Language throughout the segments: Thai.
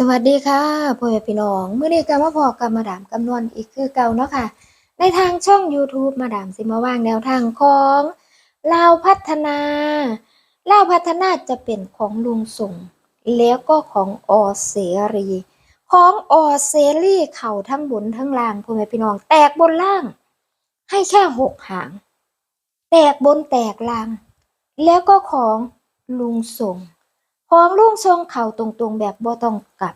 สวัสดีค่ะพ่อแม่พี่น้องเมื้อนี้ก็มาพอกับมาดามกำนวนอีกคือเก่าเนาะค่ะ ในทางช่อง YouTube มาดามสิมาว่างแนวทางของลาวพัฒนาลาวพัฒนาจะเป็นของลุงส่งแล้วก็ของอเสรี ของอเสรีเข่าทั้งบนทั้งล่างพ่อแม่พี่น้องแตกบนล่าง ให้แค่หกหาง แตกบนแตกล่าง แล้วก็ของลุงส่ง ของลุงทรงเข่าตรงๆ แบบบ่ต้องกลับ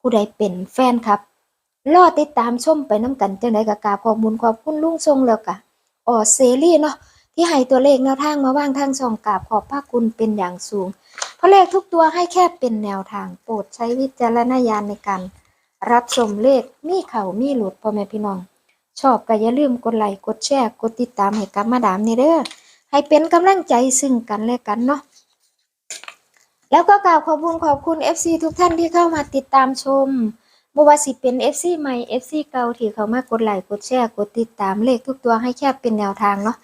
ผู้ใดเป็นแฟนครับรอติดตามชมไปน้ำกันจังไดก็กาขอบคุญขอบคุณลุงทรงแล้วกะอ๋อเซรีเนาะที่ให้ตัวเลขแนวทางมาว่างทางช่องกาบขอบพระคุณเป็นอย่างสูง เพราะเลขทุกตัวให้แค่เป็นแนวทาง โปรดใช้วิจารณญาณในการรับชมเลขมีเข่ามีหลุดพ่อแม่พี่น้อง ชอบก็อย่าลืมกดไลค์กดแชร์กดติดตามให้กับมาดามนี่เด้อให้เป็นกำลังใจซึ่งกันและกันเนาะ แล้วก็กราบขอบคุณขอบคุณ FC ทุกท่านที่เข้ามาติดตามชมบ่ว่าสิเป็น FC ใหม่ FC เก่าที่เข้ามากดไลค์กดแชร์กดติดตามเลขทุกตัวให้แค่เป็นแนวทางเนาะ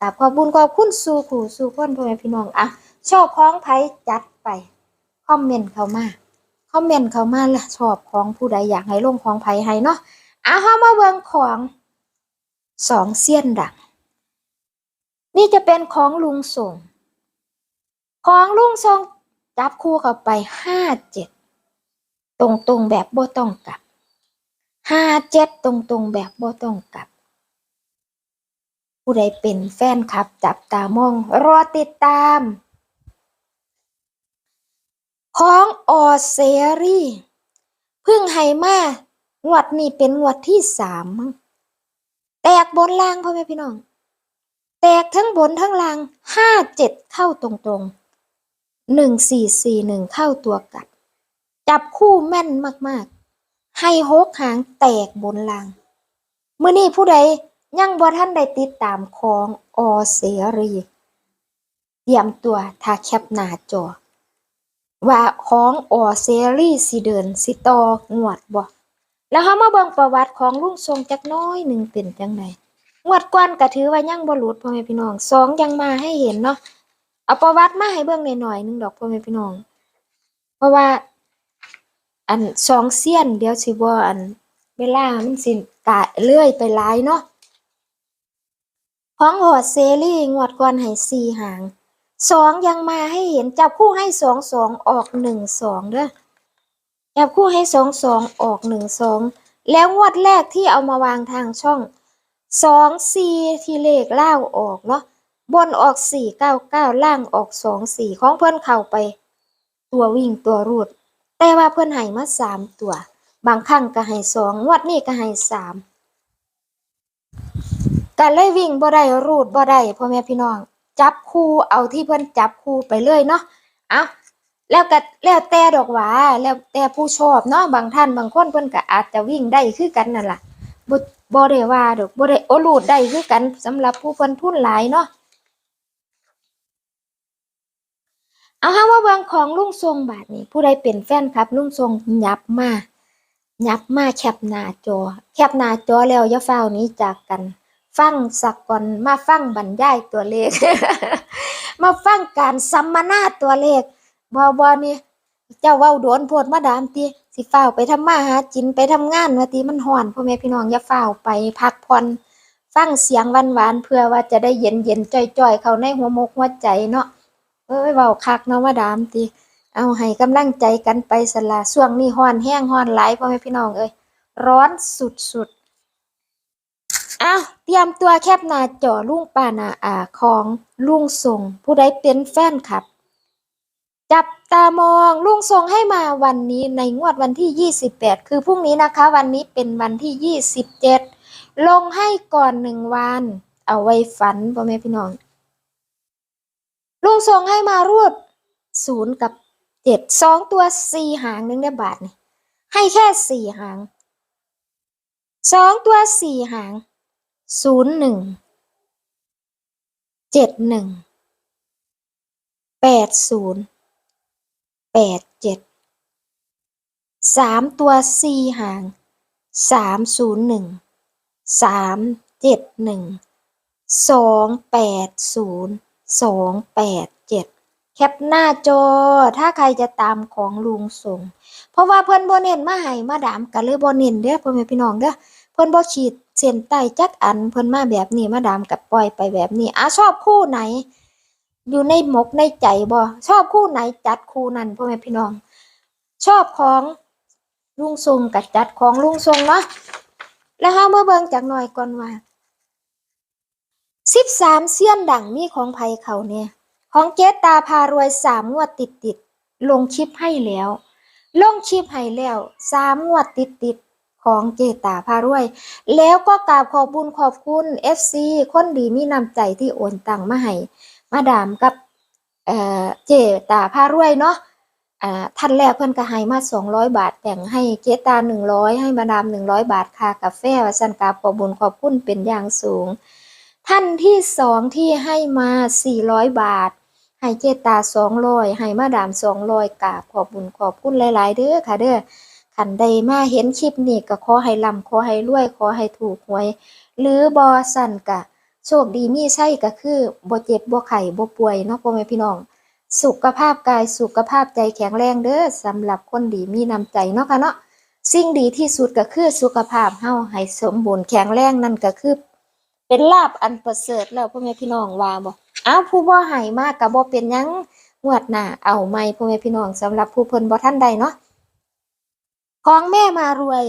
กราบขอบคุณขอบคุณสู่ขู่สู่คนพ่อแม่พี่น้องอะชอบของไผจัดไปคอมเมนต์เข้ามาคอมเมนต์เข้ามาละชอบของผู้ใดอยากให้ลงของไผให้เนาะอะเฮามาเบิ่งของสองเซียนดังนี่จะเป็นของลุงส่ง ของลุงส่ง จับคู่เข้าไปห้าเจ็ดตรงตรงแบบโบต้องกลับห้าเจ็ดตรงตรงแบบโบต้องกลับ ผู้ใดเป็นแฟนคลับ จับตามอง รอติดตาม ของออเซรีเพึ่งให้มางวดนี้เป็นงวดที่สามแตกบนล่างพ่อแม่พี่น้อง แตกทั้งบนทั้งล่างห้าเจ็ดเข้าตรงๆ หนึ่งสี่สี่หนึ่งเข้าตัวกับจับคู่แม่นมากๆ ให้หกหางแตกบนลางเมื่อนี้ผู้ใดยังบ่ท่านได้ติดตามของอเสรีเตรียมตัวถ้าแคปหน้าจอ ว่าของอเสรีสิเดินสิตองวดบ่แล้วเฮามาเบิ่งประวัติของลุงทรงจักน้อยหนึ่งเป็นจังไดงวดก่อนก็ถือว่ายังบ่หลุดพ่อแม่พี่น้องสองยังมาให้เห็นเนาะ เอาประวัติมาให้เบิ่งหน่อยๆหนึงดอกพ่อแม่พี่น้อง เพราะว่า อันสองเสี้ยนเดี๋ยวสิบ่อัน เวลามันสิกะเลื่อยไปหลายเนาะของหอดเซรี่งวดก่อนให้สี่หางสองยังมาให้เห็นจับคู่ให้สองสองออกหนึ่งสองเด้อจับคู่ให้สองสองออกหนึ่งสองแล้วงวดแรกที่เอามาวางทางช่องสองสี่ที่เลขเล่าออกเนาะ บนออกสี่เก้าเก้าล่างออกสองสี่ของเพื่อนเข้าไป ตัววิ่งตัวรูด แต่ว่าเพื่อนให้มาสามตัว บางครั้งก็ให้สองงวดนี้ก็ให้สามก็เลยวิ่งบ่ได้รูดบ่ได้พ่อแม่พี่น้อง จับคู่เอาที่เพื่อนจับคู่ไปเลยเนาะเอาแล้วก็แล้วแต่ดอกหวาแล้วแต่ผู้ชอบเนาะบางท่านบางคนเพิ่อนก็อาจจะวิ่งได้คือกันนั่นแหละบ่บ่ได้ว่าดอกบ่ได้โอรูดได้คือกันสำหรับผู้เพิ่อนทุนหลายเนาะ เอาฮะว่าเบิ่งของลุงทรงบาทนี้ ผู้ใดเป็นแฟนครับ ลุงทรงยับมายับมาแคปหน้าจอ แคปหน้าจอแล้วย่าเฝ้านี้จากกัน ฟังสักก่อนมาฟังบรรยายตัวเลข มาฟังการสัมมนาตัวเลขบ่บ่นี่เจ้าเว้าโดนโพดมาดามติสิฟ้าไปทำมาหากินไปทำงานว่าติมันฮ้อนพ่อแม่พี่น้องอย่าฟ้าไปพักผ่อนฟังเสียงหวานๆเพื่อว่าจะได้เย็นๆจ่อยๆ เข้าในหัวมกหัวใจเนาะ เอ้ยเว้าคักเนาะมาดามติเอาให้กำลังใจกันไปสละช่วงนี้ฮ้อนแห้งฮ้อนไหลพ่อแม่พี่น้องเอ้ยร้อนสุดๆอ้าวเตรียมตัวแคบหน้าจอลุงป้านาอาของลุงส่งผู้ใดเป็นแฟนคลับ จับตามองลุงส่งให้มาวันนี้ในงวดวันที่ 28 คือพรุ่งนี้นะคะ วันนี้เป็นวันที่ 27 ลงให้ก่อนหนึ่งวัน เอาไว้ฝันพ่อแม่พี่น้อง ลุงส่งให้มารวดศูนย์กับเจ็ดสองตัวสี่หางหนึ่งได้บาทนี่ให้แค่สี่หางสองตัวสี่หางศูนย์หนึ่งเจ็ดหนึ่งแปดศูนย์แปดเจ็ดสามตัวสี่หางสามศูนย์หนึ่งสามเจ็ดหนึ่งสองแปดศูนย์ สองแปดเจ็ดแคปหน้าจอ ถ้าใครจะตามของลุงส่ง เพราะว่าเพิ่นบ่เน้นมาให้มาดามกันเลยบ่เน้นเด้อพ่อแม่พี่น้องเด้อเพิ่นบ่ขีดเส้นใต้จักอันเพิ่นมาแบบนี้มาดามกับปล่อยไปแบบนี้อะชอบคู่ไหน อยู่ในหมกในใจบ่ชอบคู่ไหนจัดคู่นั้นพ่อแม่พี่น้อง ชอบของลุงทรงกับจัดของลุงทรงเนาะแล้วเฮามาเบิ่งจักหน่อยก่อนว่า 13เซียนดังมีของไผเขาเนี่ย ของเจ๊ตาพารวยสามงวดติดติดลงคลิปให้แล้ว ลงคลิปให้แล้วสามงวดติดติดของเจตาพารวย แล้วก็กราบขอบบุญขอบคุณ FC คนดีมีน้ำใจที่โอนตังมาให้มาดามกับเอ่อเจตาพารวยเนาะอ่าท่านแรกเพิ่อนก็ให้มา 200 บาทแบ่งให้เจตา 100 ให้มาดาม 100 บาทค่ากาแฟว่าซั่นกราบขอบบุญขอบคุณเป็นอย่างสูง ท่านที่สองที่ให้มา400บาท ให้เจตาสองร้อยให้มาดามสองร้อยกราบขอบบุญขอบคุณหลาย ๆ เด้อค่ะเด้อขันใดมาเห็นคลิปนี้ก็ขอให้ร่ำขอให้รวยขอให้ถูกหวย หรือบอสั่นกะ โชคดีมีใช่ก็คือบ่เจ็บบ่ไข้บ่ป่วยเนาะพ่อแม่พี่น้อง สุขภาพกายสุขภาพใจแข็งแรงเด้อสำหรับคนดีมีน้ำใจเนาะค่ะเนาะสิ่งดีที่สุดก็คือสุขภาพเฮาให้สมบูรณ์แข็งแรงนั่นก็คือ เป็นลาบอันประเสริฐแล้วพ่อแม่พี่น้องว่าบ่อ้าวผู้บ่ให้มากก็บ่เป็นหยังงวดหน้าเอาใหม่พ่อแม่พี่น้องสำหรับผู้เพิ่นบ่ทันใดเนาะของแม่มารวย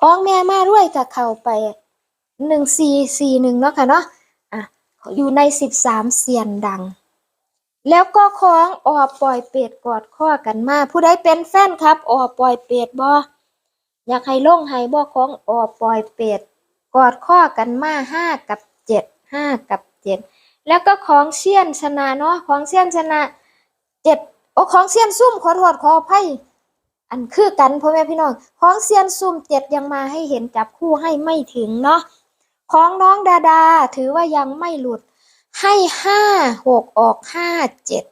ของแม่มารวยก็เข้าไป1441เนาะค่ะเนาะอะอยู่ใน13เซียนดัง แล้วก็ของออปล่อยเป็ดกอดข้อกันมา ผู้ใดเป็นแฟนครับออปล่อยเป็ดบ่อยากให้ล่งให้บ่ของออปล่อยเป็ด กอดข้อกันมาห้ากับเจ็ดห้ากับเจ็ดแล้วก็ของเซียนชนะเนาะของเซียนชนะเจ็ดโอ้ของเซียนซุ่มขอโทษขออภัยอันคือกันพ่อแม่พี่น้องของเซียนซุ่มเจ็ดยังมาให้เห็นจับคู่ให้ไม่ถึงเนาะของน้องดาดาถือว่ายังไม่หลุดให้ห้าหกออกห้าเจ็ด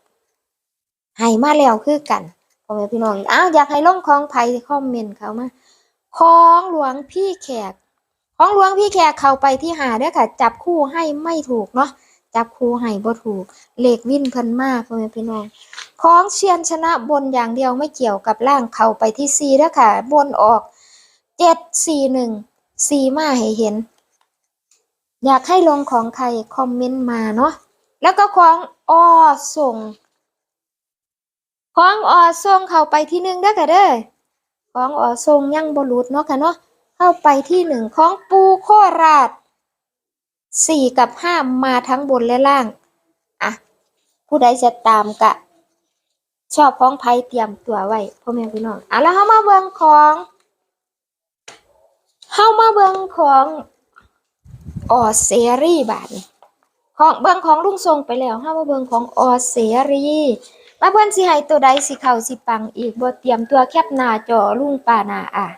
ให้มาแล้วคือกันพ่อแม่พี่น้องอ้าวอยากให้ลงของไผ่คอมเมนต์เขามาของหลวงพี่แขก ของหลวงพี่แขกเข้าไปที่หาเด้อค่ะ จับคู่ให้ไม่ถูกเนาะจับคู่ให้บ่ถูกเลขวินเพิ่นมากพ่อแม่พี่น้องของเชียนชนะบนอย่างเดียวไม่เกี่ยวกับล่างเข้าไปที่4เด้อค่ะ บนออก7 4 1 4มาให้เห็น อยากให้ลงของใครคอมเมนต์มาเนาะแล้วก็ของอส่งของอส่งเข้าไปที่หนึ่งเด้อค่ะเด้อของอส่งยังบ่หลุดเนาะค่ะเนาะ เข้าไปที่หนึ่งของปูโคราชสี่กับห้ามาทั้งบนและล่าง อะ ผู้ใดจะตามกะ ชอบของไพ่เตรียมตัวไว้พ่อแม่พี่น้องอะแล้วเฮามาเบิ่งของเฮามาเบิ่งของออเซรีบาทนี่ของเบิ่งของลุงทรงไปแล้วเฮามาเบิ่งของออเซรีมาเพิ่นสิให้ตัวใดสิเข้าสิปังอีกบ่เตรียมตัวแคปหน้าจอลุงป้านาอะ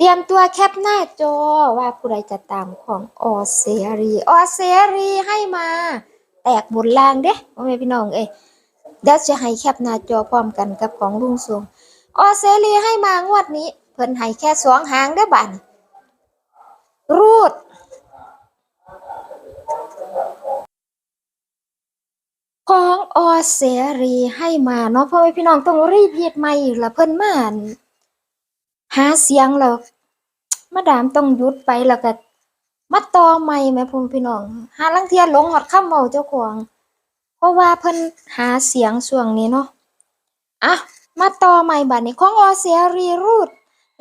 เตรียมตัวแคปหน้าจอว่าผู้ใดจะตามของออเซรีออเซรีให้มา แตกบนล่างเด้พ่อแม่พี่น้องเอ้ยเดี๋ยวจะให้แคปหน้าจอพร้อมกันกับของลุงสวงออเซรีให้มางวดนี้ เพิ่นให้แค่สองหางได้บันรูด ของออเสรีให้มาเนาะพ่อแม่พี่น้องต้องรีบเฮ็ดใหม่ละเพิ่นมาอั่น หาเสียงแล้วมาดามต้องหยุดไปแล้วก็มาต่อใหม่แม่พ่มพี่น้องหาลังเทียหลงฮอดคำเว้าเจ้าของเพราะว่าเพิ่นหาเสียงช่วงนี้เนาะอะมาต่อใหม่บัดนี้ของออเสรีรูด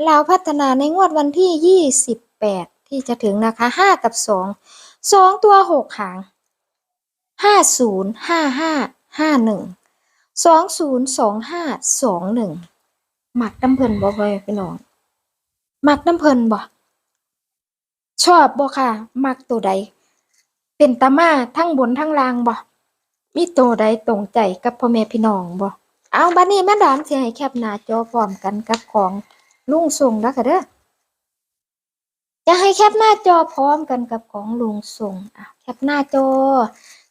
ลาวพัฒนาในงวดวันที่ 28 ที่จะถึงนะคะ 5 กับ 2 2 ตัว 6 หางห้าศูนย์ห้า ห้าห้าหนึ่งสองศูนย์สองห้าสองหนึ่งหมักน้ำเพลินบ่พ่อพี่น้องหมักน้ำเพลินบ่ชอบบ่ค่ะหมักตัวใด เป็นตามาทั้งบนทั้งล่างบ่มีตัวใดตรงใจกับพ่อแม่พี่น้องบ่เอาบัดนี้แม่ดามสิให้แคปหน้าจอพร้อมกันกับของลุงส่งแล้วค่ะเด้อจะให้แคปหน้าจอพร้อมกันกับของลุงส่งอะแคปหน้าจอ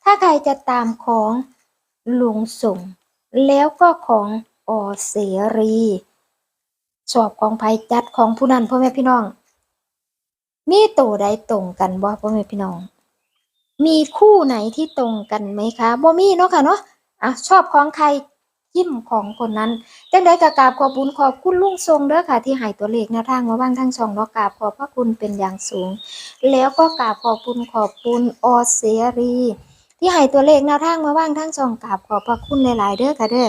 ถ้าใครจะตามของลุงส่ง แล้วก็ของออเสรี ชอบของไผจัดของผู้นั้นพ่อแม่พี่น้อง มีตัวใดตรงกันบ่พ่อแม่พี่น้อง มีคู่ไหนที่ตรงกันไหมคะบ่มีเนาะค่ะเนาะอะชอบของใครยิ้มของคนนั้นจังใดก็กาบขอบุญขอบคุณลุงทรงเด้อค่ะ ที่ให้ตัวเลขแนวทางมาว่างทั้งช่องเนาะกราบขอบพระคุณเป็นอย่างสูง แล้วก็กราบขอบคุณขอบคุณออเสรี ที่ให้ตัวเลขแนวทางมาว่างทั้งช่องกราบขอบพระคุณหลาย ๆ เด้อค่ะเด้อ